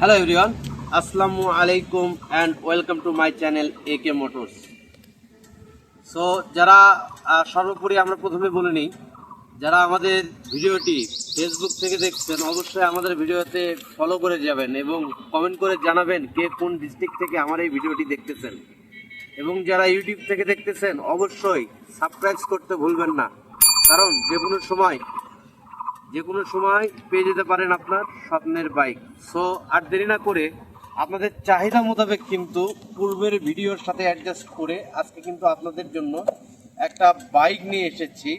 Hello everyone আসসালামু আলাইকুম and welcome to my channel A K motors so যারা সর্বোপরি আমরা প্রথমে বলে নিই, যারা আমাদের ভিডিওটি ফেসবুক থেকে দেখছেন, অবশ্যই আমাদের ভিডিওতে ফলো করে যাবেন এবং কমেন্ট করে জানাবেন কে কোন ডিস্ট্রিক্ট থেকে আমার এই ভিডিওটি দেখতেছেন। এবং যারা ইউটিউব থেকে দেখতেছেন, অবশ্যই সাবস্ক্রাইব করতে ভুলবেন না। কারণ যে কোনো সময় যে কোনো সময় পেয়ে যেতে পারেন আপনার স্বপ্নের বাইক। সো আর দেরি না করে আপনাদের চাহিদা মোতাবেক কিন্তু পূর্বের ভিডিওর সাথে অ্যাডজাস্ট করে আজকে কিন্তু আপনাদের জন্য একটা বাইক নিয়ে এসেছি।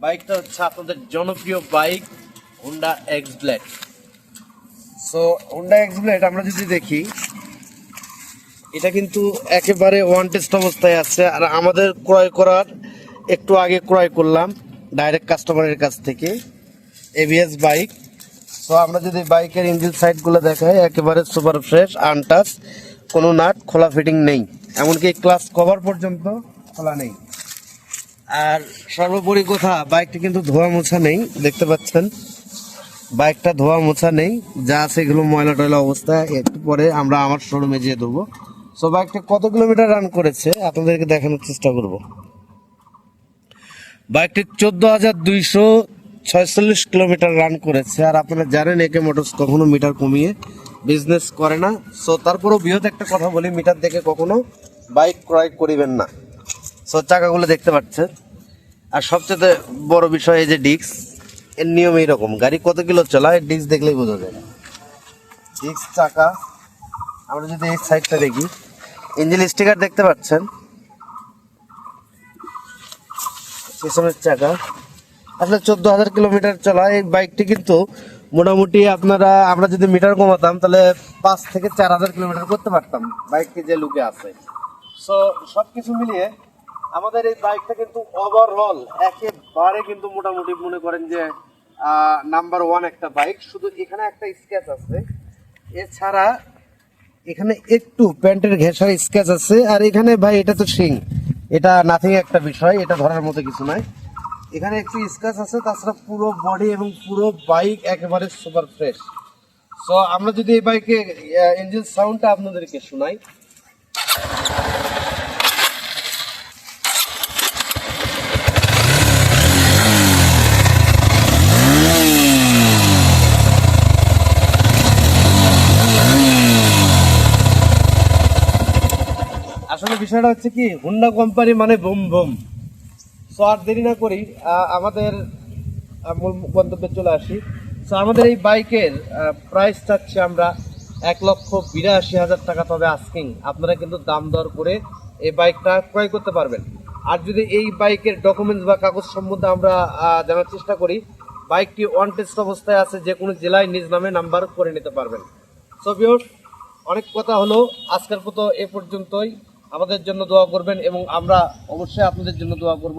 বাইকটা হচ্ছে আপনাদের জনপ্রিয় bike Honda X black so Honda X black আমরা যদি দেখি, এটা কিন্তু একেবারে ওয়ান টেস্ট অবস্থায় আছে আর আমাদের ক্রয় করার একটু আগে ক্রয় করলাম ডাইরেক্ট কাস্টমারের কাছ থেকে। এবিএস বাইক তো আমরা যদি বাইকের ইঞ্জিন সাইডগুলো দেখাই, একেবারে সুপার ফ্রেশ আনটাচ কোনো নাট, খোলা ফিটিং নেই। এমনকি ক্লাস কভার পর্যন্ত খোলা নেই। আর সর্বোপরি কথা বাইকটা কিন্তু ধোয়া মোছা নেই, দেখতে পাচ্ছেন। বাইকটা ধোয়া মোছা নেই, যা আছে এগুলো ময়লা টয়লা অবস্থা। একটু পরে আমরা আমার শোরুমে যেয়ে দেবো সো বাইকটা কত কিলোমিটার রান করেছে, আপনাদেরকে দেখানোর চেষ্টা করব। বাইকটি চোদ্দ হাজার দুইশো ছয়চল্লিশ কিলোমিটার রান করেছে। আর আপনারা জানেন একে মোটরস কখনো মিটার কমিয়ে বিজনেস করে না। সো তারপরেও বৃহৎ একটা কথা বলি মিটার দেখে কখনো বাইক ক্রয় করিবেন না। সো চাকাগুলো দেখতে পাচ্ছেন। আর সবচেয়ে বড় বিষয় এই যে ডিস্ক এর নিয়ম এইরকম, গাড়ি কত কিলো চলায় ডিস্ক দেখলেই বোঝা যায়। ডিস্ক চাকা, আমরা যদি এই সাইডটা দেখি ইঞ্জিন স্টিকার দেখতে পাচ্ছেন? পেছনের চাকা। আসলে চোদ্দ হাজার কিলোমিটার চলা এই বাইকটি কিন্তু মোটামুটি আপনারা, আমরা যদি মিটার কমাতাম, তাহলে পাঁচ থেকে চার হাজার কিলোমিটার করতে পারতাম বাইকটি যে লুকে আছে। সো সব কিছু মিলিয়ে আমাদের এই বাইকটা কিন্তু ওভারঅল একেবারে কিন্তু মোটামুটি মনে করেন যে নাম্বার ওয়ান একটা বাইক। শুধু এখানে একটা স্কেচ আছে। এছাড়া এখানে একটু প্যান্টের ঘেঁষার স্কেচ আছে। আর এখানে ভাই, এটা তো সিং এটা নাথিং একটা বিষয়, এটা ধরার মতো কিছু নয়। এখানে একটু স্ক্র্যাচ আছে, তাছাড়া পুরো বডি এবং পুরো বাইক একেবারে সুপার ফ্রেশ সো আমরা যদি এই বাইকে ইঞ্জিন সাউন্ডটা আপনাদেরকে শোনাই। আসলে বিষয়টা হচ্ছে কি হুন্ডা কোম্পানি মানে বুম বুম সো আর দেরি না করি আমাদের মূল গন্তব্যে চলে আসি। সো আমাদের এই বাইকের প্রাইস চাচ্ছি আমরা এক লক্ষ বিরাশি হাজার টাকা, তবে আস্কিং আপনারা কিন্তু দাম দর করে এই বাইকটা ক্রয় করতে পারবেন। আর যদি এই বাইকের ডকুমেন্টস বা কাগজ সম্বন্ধে আমরা জানার চেষ্টা করি, বাইকটি ওয়ান টেস্ট অবস্থায় আছে, যে কোনো জেলায় নিজ নামে নাম্বার করে নিতে পারবেন। সো অনেক কথা হলো, আজকের মতো এ পর্যন্তই। আমাদের জন্য দোয়া করবেন এবং আমরা অবশ্যই আপনাদের জন্য দোয়া করব।